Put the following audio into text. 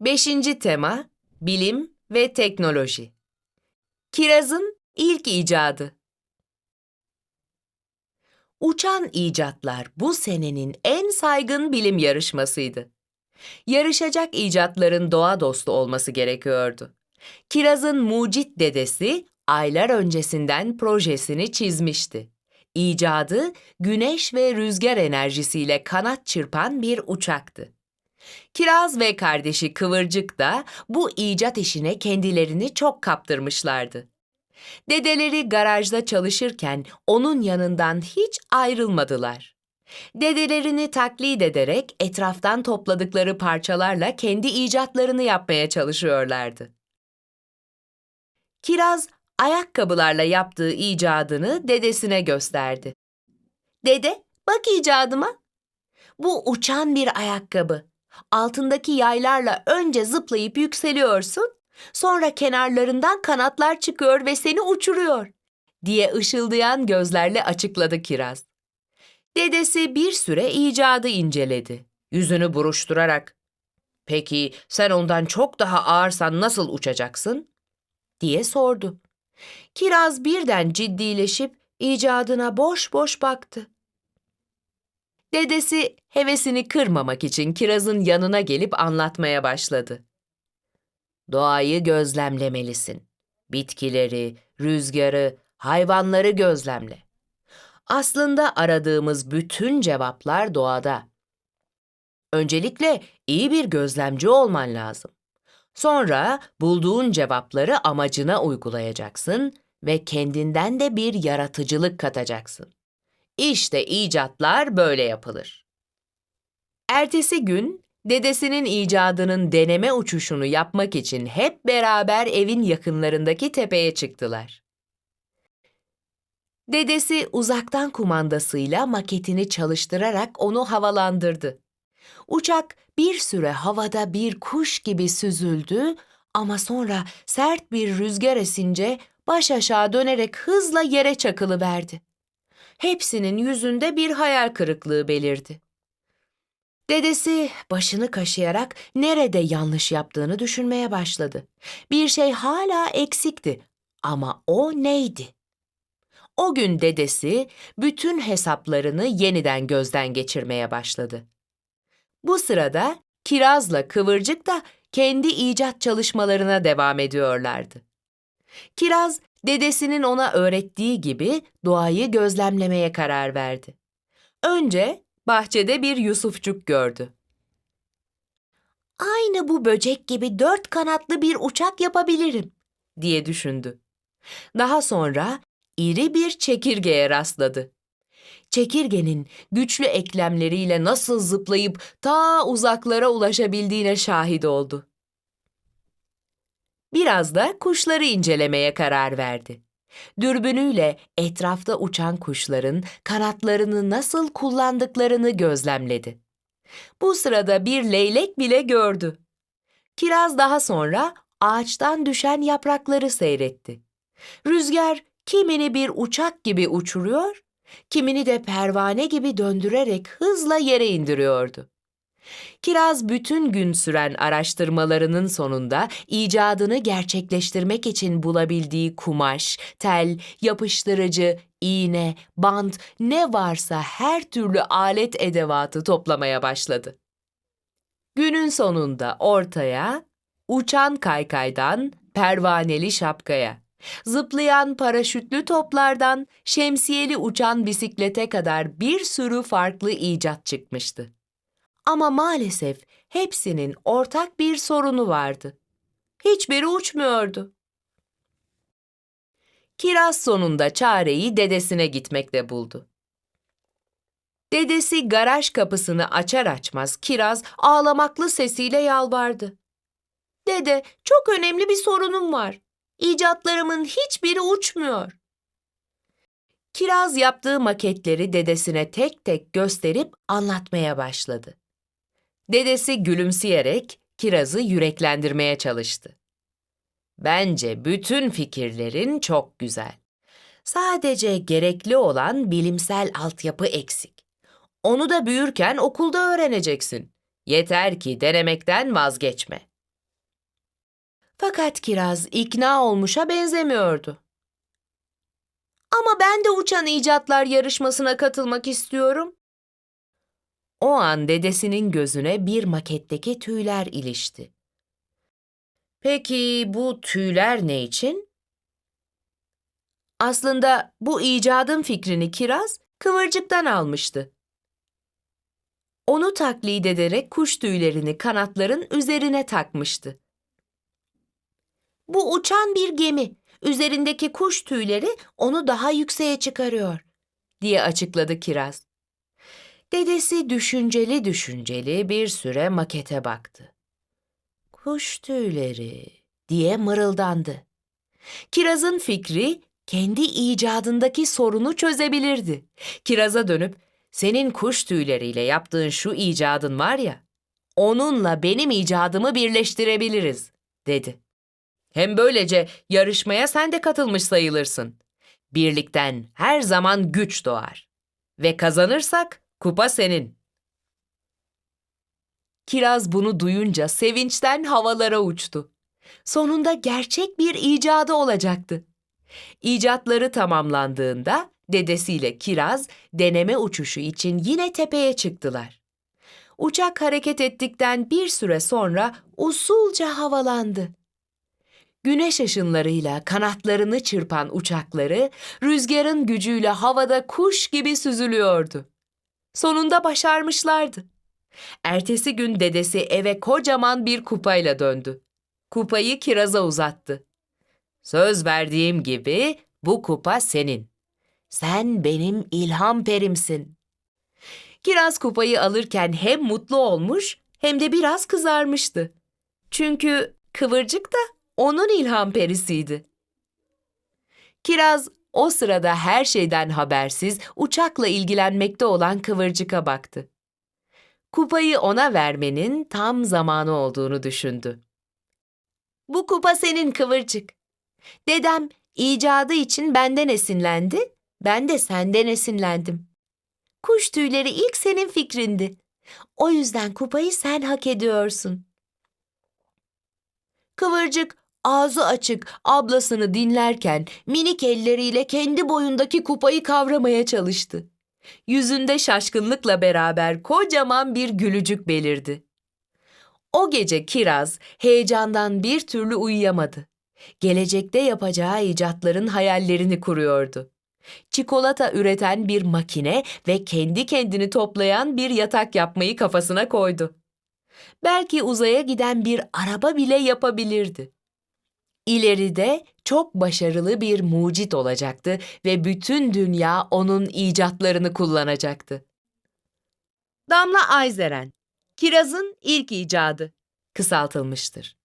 Beşinci tema Bilim ve Teknoloji Kiraz'ın ilk icadı Uçan icatlar bu senenin en saygın bilim yarışmasıydı. Yarışacak icatların doğa dostu olması gerekiyordu. Kiraz'ın mucit dedesi aylar öncesinden projesini çizmişti. İcadı güneş ve rüzgar enerjisiyle kanat çırpan bir uçaktı. Kiraz ve kardeşi Kıvırcık da bu icat işine kendilerini çok kaptırmışlardı. Dedeleri garajda çalışırken onun yanından hiç ayrılmadılar. Dedelerini taklit ederek etraftan topladıkları parçalarla kendi icatlarını yapmaya çalışıyorlardı. Kiraz ayakkabılarla yaptığı icadını dedesine gösterdi. Dede, bak icadıma. Bu uçan bir ayakkabı. Altındaki yaylarla önce zıplayıp yükseliyorsun, sonra kenarlarından kanatlar çıkıyor ve seni uçuruyor, diye ışıldayan gözlerle açıkladı Kiraz. Dedesi bir süre icadı inceledi. Yüzünü buruşturarak, "Peki sen ondan çok daha ağırsan nasıl uçacaksın?" diye sordu. Kiraz birden ciddileşip icadına boş boş baktı. Dedesi hevesini kırmamak için Kiraz'ın yanına gelip anlatmaya başladı. Doğayı gözlemlemelisin. Bitkileri, rüzgarı, hayvanları gözlemle. Aslında aradığımız bütün cevaplar doğada. Öncelikle iyi bir gözlemci olman lazım. Sonra bulduğun cevapları amacına uygulayacaksın ve kendinden de bir yaratıcılık katacaksın. İşte icatlar böyle yapılır. Ertesi gün dedesinin icadının deneme uçuşunu yapmak için hep beraber evin yakınlarındaki tepeye çıktılar. Dedesi uzaktan kumandasıyla maketini çalıştırarak onu havalandırdı. Uçak bir süre havada bir kuş gibi süzüldü ama sonra sert bir rüzgar esince baş aşağı dönerek hızla yere çakılıverdi. Hepsinin yüzünde bir hayal kırıklığı belirdi. Dedesi başını kaşıyarak nerede yanlış yaptığını düşünmeye başladı. Bir şey hala eksikti ama o neydi? O gün dedesi bütün hesaplarını yeniden gözden geçirmeye başladı. Bu sırada Kiraz'la Kıvırcık da kendi icat çalışmalarına devam ediyorlardı. Kiraz, dedesinin ona öğrettiği gibi doğayı gözlemlemeye karar verdi. Önce bahçede bir Yusufçuk gördü. Aynı bu böcek gibi dört kanatlı bir uçak yapabilirim, diye düşündü. Daha sonra iri bir çekirgeye rastladı. Çekirgenin güçlü eklemleriyle nasıl zıplayıp ta uzaklara ulaşabildiğine şahit oldu. Biraz da kuşları incelemeye karar verdi. Dürbünüyle etrafta uçan kuşların kanatlarını nasıl kullandıklarını gözlemledi. Bu sırada bir leylek bile gördü. Kiraz daha sonra ağaçtan düşen yaprakları seyretti. Rüzgar kimini bir uçak gibi uçuruyor, kimini de pervane gibi döndürerek hızla yere indiriyordu. Kiraz bütün gün süren araştırmalarının sonunda icadını gerçekleştirmek için bulabildiği kumaş, tel, yapıştırıcı, iğne, bant ne varsa her türlü alet edevatı toplamaya başladı. Günün sonunda ortaya uçan kaykaydan pervaneli şapkaya, zıplayan paraşütlü toplardan şemsiyeli uçan bisiklete kadar bir sürü farklı icat çıkmıştı. Ama maalesef hepsinin ortak bir sorunu vardı. Hiçbiri uçmuyordu. Kiraz sonunda çareyi dedesine gitmekle buldu. Dedesi garaj kapısını açar açmaz Kiraz ağlamaklı sesiyle yalvardı. Dede, çok önemli bir sorunum var. İcatlarımın hiçbiri uçmuyor. Kiraz yaptığı maketleri dedesine tek tek gösterip anlatmaya başladı. Dedesi gülümseyerek Kiraz'ı yüreklendirmeye çalıştı. Bence bütün fikirlerin çok güzel. Sadece gerekli olan bilimsel altyapı eksik. Onu da büyürken okulda öğreneceksin. Yeter ki denemekten vazgeçme. Fakat Kiraz ikna olmuşa benzemiyordu. Ama ben de uçan icatlar yarışmasına katılmak istiyorum. O an dedesinin gözüne bir maketteki tüyler ilişti. Peki bu tüyler ne için? Aslında bu icadın fikrini Kiraz kıvırcıktan almıştı. Onu taklit ederek kuş tüylerini kanatların üzerine takmıştı. Bu uçan bir gemi. Üzerindeki kuş tüyleri onu daha yükseğe çıkarıyor, diye açıkladı Kiraz. Dedesi düşünceli düşünceli bir süre makete baktı. Kuş tüyleri diye mırıldandı. Kiraz'ın fikri kendi icadındaki sorunu çözebilirdi. Kiraz'a dönüp senin kuş tüyleriyle yaptığın şu icadın var ya, onunla benim icadımı birleştirebiliriz, dedi. Hem böylece yarışmaya sen de katılmış sayılırsın. Birlikten her zaman güç doğar. Ve kazanırsak kupa senin. Kiraz bunu duyunca sevinçten havalara uçtu. Sonunda gerçek bir icadı olacaktı. İcatları tamamlandığında dedesiyle Kiraz deneme uçuşu için yine tepeye çıktılar. Uçak hareket ettikten bir süre sonra usulca havalandı. Güneş ışınlarıyla kanatlarını çırpan uçakları rüzgarın gücüyle havada kuş gibi süzülüyordu. Sonunda başarmışlardı. Ertesi gün dedesi eve kocaman bir kupayla döndü. Kupayı kiraza uzattı. Söz verdiğim gibi bu kupa senin. Sen benim ilham perimsin. Kiraz kupayı alırken hem mutlu olmuş hem de biraz kızarmıştı. Çünkü kıvırcık da onun ilham perisiydi. Kiraz o sırada her şeyden habersiz uçakla ilgilenmekte olan Kıvırcık'a baktı. Kupayı ona vermenin tam zamanı olduğunu düşündü. Bu kupa senin Kıvırcık. Dedem icadı için benden esinlendi, ben de senden esinlendim. Kuş tüyleri ilk senin fikrindi. O yüzden kupayı sen hak ediyorsun. Kıvırcık ağzı açık ablasını dinlerken minik elleriyle kendi boyundaki kupayı kavramaya çalıştı. Yüzünde şaşkınlıkla beraber kocaman bir gülücük belirdi. O gece Kiraz heyecandan bir türlü uyuyamadı. Gelecekte yapacağı icatların hayallerini kuruyordu. Çikolata üreten bir makine ve kendi kendini toplayan bir yatak yapmayı kafasına koydu. Belki uzaya giden bir araba bile yapabilirdi. İleride çok başarılı bir mucit olacaktı ve bütün dünya onun icatlarını kullanacaktı. Damla Ayzeren, Kiraz'ın ilk icadı, kısaltılmıştır.